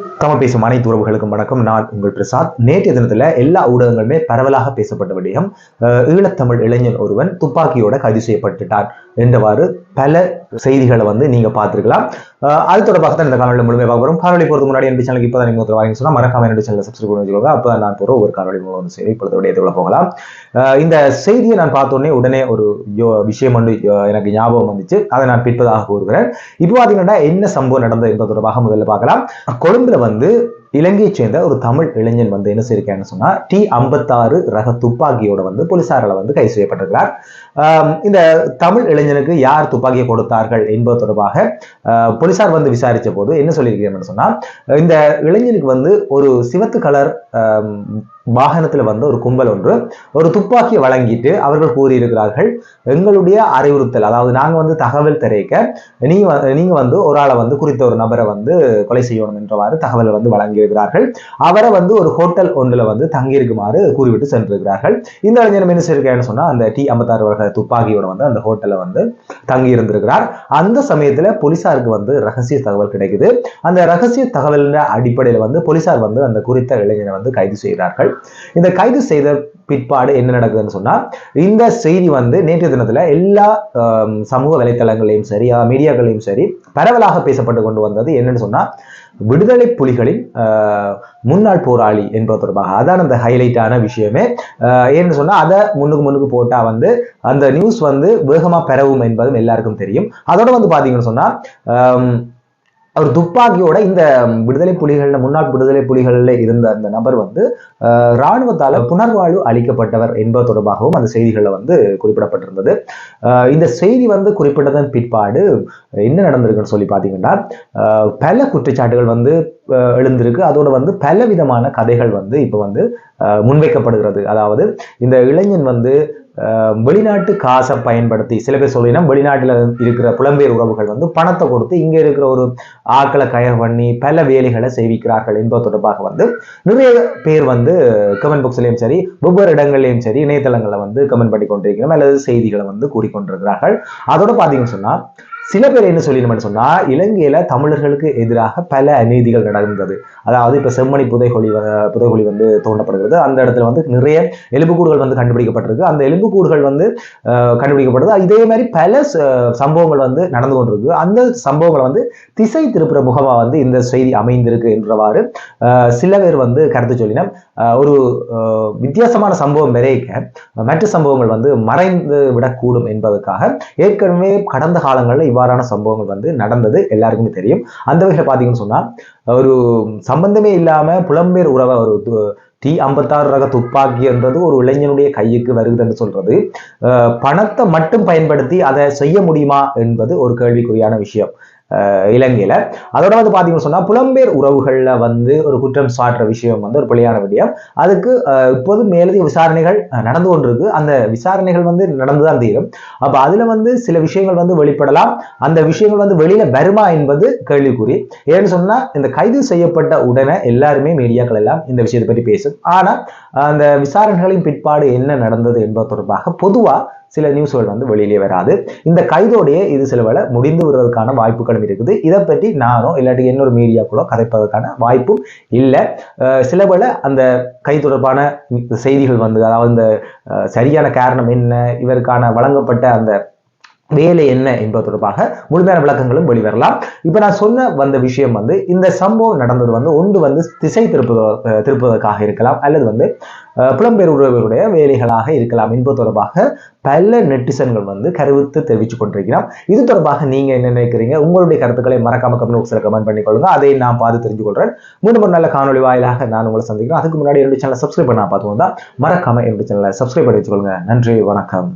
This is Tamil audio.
தமிழ் பேசும் அனைத்து உறவுகளுக்கும் வணக்கம். நான் உங்கள் பிரசாத். நேற்றைய தினத்துல எல்லா ஊடகங்களுமே பரவலாக பேசப்பட்ட விடயம் அஹ், ஈழத்தமிழ் இளைஞன் ஒருவன் துப்பாக்கியோட கைது செய்யப்பட்டுட்டான். என்றவாறு பல செய்திகளை வந்து நீங்க பார்த்துருக்கலாம். அது தொடர்பாக தான் இந்த காணொலி முழுமையாக பார்க்க காணொலி போகிறது முன்னாடி என் சேனலுக்கு இப்போ தான் நீங்கள் ஒருத்தர் வாங்கி சொன்னால் மறக்காம என்னுடைய சேனலை சப்ஸ்கிரைப் பண்ணி வச்சுக்கோங்க. அப்போ நான் போகிற ஒரு காணொலி மூலம் வந்து சரி இப்பொழுது விடயத்துக்குள்ள போகலாம் இந்த செய்தியை நான் பார்த்தோன்னே உடனே ஒரு யோ- விஷயம் வந்து எனக்கு ஞாபகம் வந்துச்சு. அதை நான் பிற்பதாக கூறுகிறேன். இப்போ பார்த்தீங்கன்னா என்ன சம்பவம் நடந்தது என்பது தொடர்பாக முதல்ல பார்க்கலாம். கொழும்புல வந்து இலங்கையை சேர்ந்த ஒரு தமிழ் இளைஞன் வந்து என்ன செய்யிருக்கான்னு சொன்னா டி ஐம்பத்தாறு ரக துப்பாக்கியோட வந்து போலீசாரால வந்து கைது செய்யப்பட்டிருக்கிறார். இந்த தமிழ் இளைஞனுக்கு யார் துப்பாக்கியை கொடுத்தார்கள் என்பது தொடர்பாக ஆஹ், போலீசார் வந்து விசாரிச்ச போது என்ன சொல்லியிருக்கிறேன்னு சொன்னா இந்த இளைஞனுக்கு வந்து ஒரு சிவத்து கலர் வாகனத்தில் வந்து ஒரு கும்பல் ஒன்று ஒரு துப்பாக்கியை வழங்கிட்டு அவர்கள் கூறியிருக்கிறார்கள் எங்களுடைய அறிவுறுத்தல் அதாவது நாங்கள் வந்து தகவல் தெரிவிக்க நீ நீங்கள் நீங்க வந்து ஒரு ஆளை வந்து குறித்த ஒரு நபரை வந்து கொலை செய்யணும் என்றவாறு தகவல் வந்து வழங்கியிருக்கிறார்கள். அவரை வந்து ஒரு ஹோட்டல் ஒன்றில் வந்து தங்கியிருக்குமாறு கூறிவிட்டு சென்றிருக்கிறார்கள். இந்த இளைஞர் என்ன செய்யிருக்காருன்னு சொன்னா அந்த டி ஐம்பத்தாறு வகை துப்பாக்கியோட வந்து அந்த ஹோட்டலில் வந்து தங்கி இருந்திருக்கிறார் அந்த சமயத்தில் போலீசாருக்கு வந்து ரகசிய தகவல் கிடைக்குது. அந்த ரகசிய தகவலின் அடிப்படையில் வந்து போலீசார் வந்து அந்த குறித்த இளைஞரை வந்து கைது செய்கிறார்கள். இந்த கைது செய்த பிற்பாடு என்ன நடக்குதுன்னு சொன்னா இந்த செய்தி வந்து நேற்றைய தினத்துல எல்லா சமூக வலைத்தளங்களையும் சரி மீடியாக்களையும் சரி பரவலாக பேசப்பட்டு கொண்டு வந்தது என்னன்னு சொன்னா விடுதலை புலிகளின் ஆஹ், முன்னாள் போராளி என்பது தொடர்பாக. அதான் அந்த ஹைலைட்டான விஷயமே. ஆஹ், ஏன்னு சொன்னா அதை முன்னுக்கு முன்னுக்கு போட்டா வந்து அந்த நியூஸ் வந்து வேகமா பெறவும் என்பதும் எல்லாருக்கும் தெரியும். அதோட வந்து பார்த்தீங்கன்னு சொன்னா அவர் துப்பாக்கியோட இந்த விடுதலை புலிகள்ல முன்னாள் விடுதலை புலிகள்ல இருந்த அந்த நபர் வந்து ஆஹ், இராணுவத்தால புனர்வாழ்வு அளிக்கப்பட்டவர் என்பது தொடர்பாகவும் அந்த செய்திகளில் வந்து குறிப்பிடப்பட்டிருந்தது. ஆஹ், இந்த செய்தி வந்து குறிப்பிட்டதன் பிற்பாடு என்ன நடந்திருக்குன்னு சொல்லி பார்த்தீங்கன்னா பல குற்றச்சாட்டுகள் வந்து எழுந்திருக்கு. அதோட வந்து பல விதமான கதைகள் வந்து இப்போ வந்து ஆஹ், முன்வைக்கப்படுகிறது. அதாவது இந்த இளைஞன் வந்து வெளிநாட்டு காசை பயன்படுத்தி சில பேர் சொல்லினா வெளிநாட்டில் இருக்கிற புலம்பெயர் உறவுகள் வந்து பணத்தை கொடுத்து இங்கே இருக்கிற ஒரு ஆக்களை கயர் பண்ணி பல வேலைகளை செய்விக்கிறார்கள் என்பது தொடர்பாக வந்து நிறைய பேர் வந்து கமெண்ட் பாக்ஸ்லையும் சரி ஒவ்வொரு இடங்கள்லையும் சரி இணையதளங்களில் வந்து கமெண்ட் பண்ணி கொண்டிருக்கிறோம் அல்லது செய்திகளை வந்து கூறிக்கொண்டிருக்கிறார்கள். அதோட பார்த்தீங்கன்னு சொன்னா சில பேர் என்ன சொல்லிடணும்னு சொன்னா இலங்கையில தமிழர்களுக்கு எதிராக பல அநீதிகள் நடந்தது. அதாவது இப்ப செம்மணி புதைகுழி வ- புதைகுழி வந்து தோண்டப்படுகிறது. அந்த இடத்துல வந்து நிறைய எலும்புக்கூடுகள் வந்து கண்டுபிடிக்கப்பட்டிருக்கு. அந்த எலும்புக்கூடுகள் வந்து கண்டுபிடிக்கப்படுது. இதே மாதிரி பல சம்பவங்கள் வந்து நடந்து கொண்டிருக்கு. அந்த சம்பவங்களை வந்து திசை திருப்புற முகமா வந்து இந்த செய்தி அமைந்திருக்கு என்றவாறு சில பேர் வந்து கருத்து சொல்லினோம் ஒரு வித்தியாசமான சம்பவம் விரைக்க மற்ற சம்பவங்கள் வந்து மறைந்து விடக்கூடும் என்பதற்காக ஏற்கனவே கடந்த காலங்களில் இவ்வாறான சம்பவங்கள் வந்து நடந்தது எல்லாருக்குமே தெரியும். அந்த வகையில் பார்த்தீங்கன்னு சொன்னா ஒரு சம்பந்தமே இல்லாம புலம்பெயர் உறவை ஒரு டி ஐம்பத்தாறு ரக துப்பாக்கி என்றது ஒரு இளைஞனுடைய கையுக்கு என்று சொல்றது. அஹ், பணத்தை மட்டும் பயன்படுத்தி அதை செய்ய முடியுமா என்பது ஒரு கேள்விக்குறியான விஷயம். இலங்கையில. அதோட வந்து பார்த்தீங்கன்னு சொன்னா புலம்பெயர் உறவுகள்ல வந்து ஒரு குற்றம் சாட்டுற விஷயம் வந்து ஒரு பிள்ளையான விடயம். அதுக்கு அஹ், இப்போது மேலதிக விசாரணைகள் நடந்து கொண்டிருக்கு. அந்த விசாரணைகள் வந்து நடந்துதான் தீரும். அப்ப அதுல வந்து சில விஷயங்கள் வந்து வெளிப்படலாம். அந்த விஷயங்கள் வந்து வெளியில வருமா என்பது கேள்விக்குறி. ஏன்னு சொன்னா இந்த கைது செய்யப்பட்ட உடனே எல்லாருமே மீடியாக்கள் எல்லாம் இந்த விஷயத்தை பற்றி பேசும். ஆனா அந்த விசாரணைகளின் பிற்பாடு என்ன நடந்தது என்பது தொடர்பாக பொதுவா சில நியூஸ்கள் வந்து வெளியிலே வராது. இந்த கைதோடையே இது சில முடிந்து வருவதற்கான வாய்ப்புகளும் இருக்குது. இதை பற்றி நானோ இல்லாட்டி இன்னொரு மீடியாக்களோ கதைப்பதற்கான வாய்ப்பும் இல்லை. அஹ் சில வேளை அந்த கை தொடர்பான செய்திகள் வந்து அதாவது இந்த சரியான காரணம் என்ன இவருக்கான வழங்கப்பட்ட அந்த வேலை என்ன என்பது தொடர்பாக முழுமையான விளக்கங்களும் வெளிவரலாம். இப்போ நான் சொன்ன வந்த விஷயம் வந்து இந்த சம்பவம் நடந்தது வந்து ஒன்று வந்து திசை திருப்புவ திருப்புவதற்காக இருக்கலாம் அல்லது வந்து புலம்பெயர் உறவுகளுடைய வேலைகளாக இருக்கலாம் என்பது தொடர்பாக பல நெட்டிசன்கள் வந்து கருவித்து தெரிவித்துக் கொண்டிருக்கிறோம் இது தொடர்பாக நீங்க என்ன நினைக்கிறீங்க? உங்களுடைய கருத்துக்களை மறக்காம கமெண்ட் பாக்ஸில் கமெண்ட் பண்ணிக்கொள்ளுங்க. அதை நான் பார்த்து தெரிஞ்சு கொள்றேன் மூணு ஒரு நல்ல காணொலி வாயிலாக நான் உங்களை சந்திக்கிறேன். அதுக்கு முன்னாடி என்னுடைய சேனலை சப்ஸ்கிரைப் பண்ண பார்த்து வந்தா மறக்காம என்னுடைய சேனலை சப்ஸ்கிரைப் பண்ணி வச்சுக்கொள்ளுங்க. நன்றி வணக்கம்.